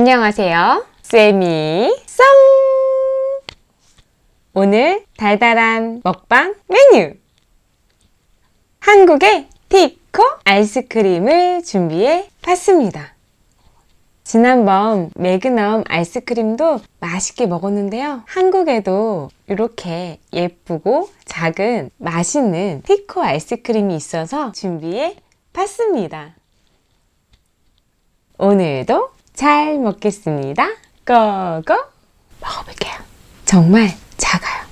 안녕하세요. 쌤이 썸! 오늘 달달한 먹방 메뉴! 한국의 티코 아이스크림을 준비해 봤습니다. 지난번 매그넘 아이스크림도 맛있게 먹었는데요. 한국에도 이렇게 예쁘고 작은 맛있는 티코 아이스크림이 있어서 준비해 봤습니다. 오늘도 잘 먹겠습니다. 고고 먹어볼게요. 정말 작아요.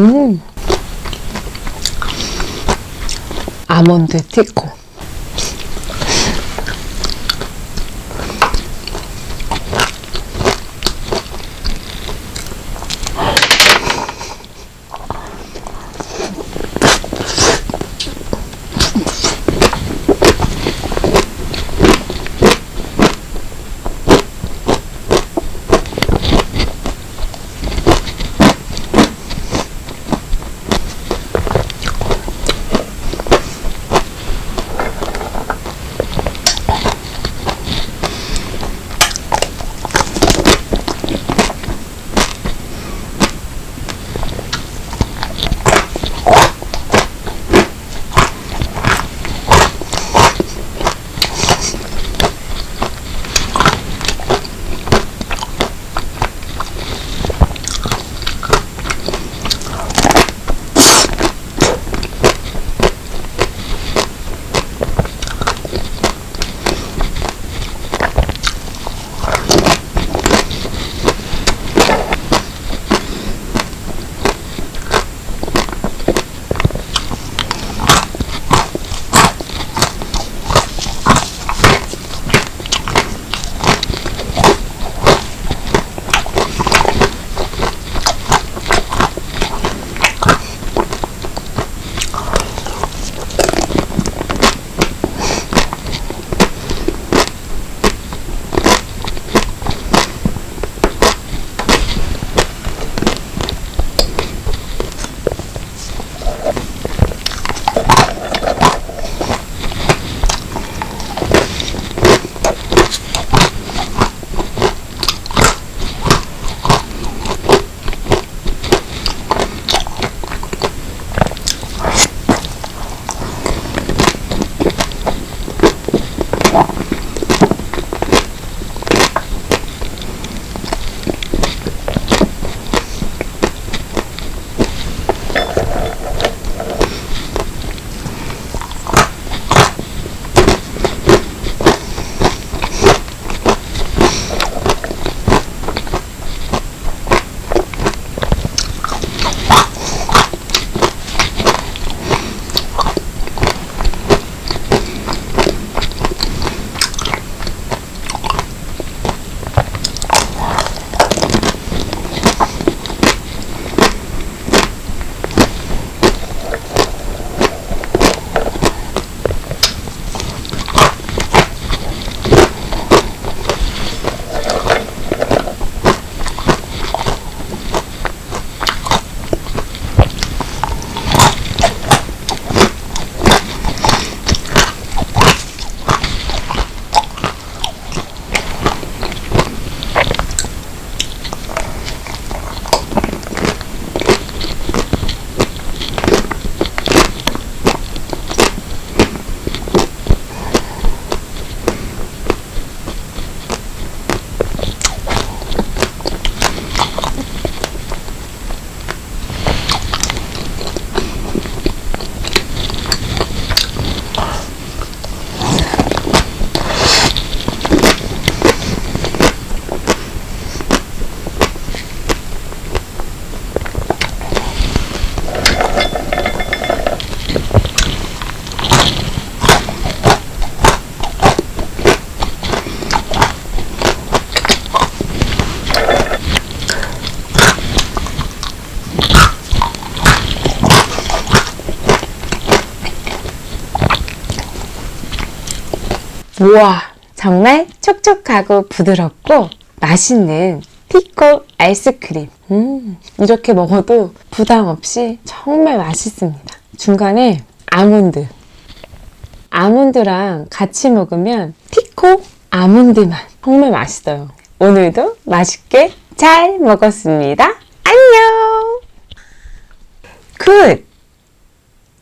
음. 아몬드 티코. 우와, 정말 촉촉하고 부드럽고 맛있는 피코 아이스크림. 음, 이렇게 먹어도 부담 없이 정말 맛있습니다. 중간에 아몬드. 아몬드랑 같이 먹으면 피코 아몬드 맛. 정말 맛있어요. 오늘도 맛있게 잘 먹었습니다. 안녕! 굿!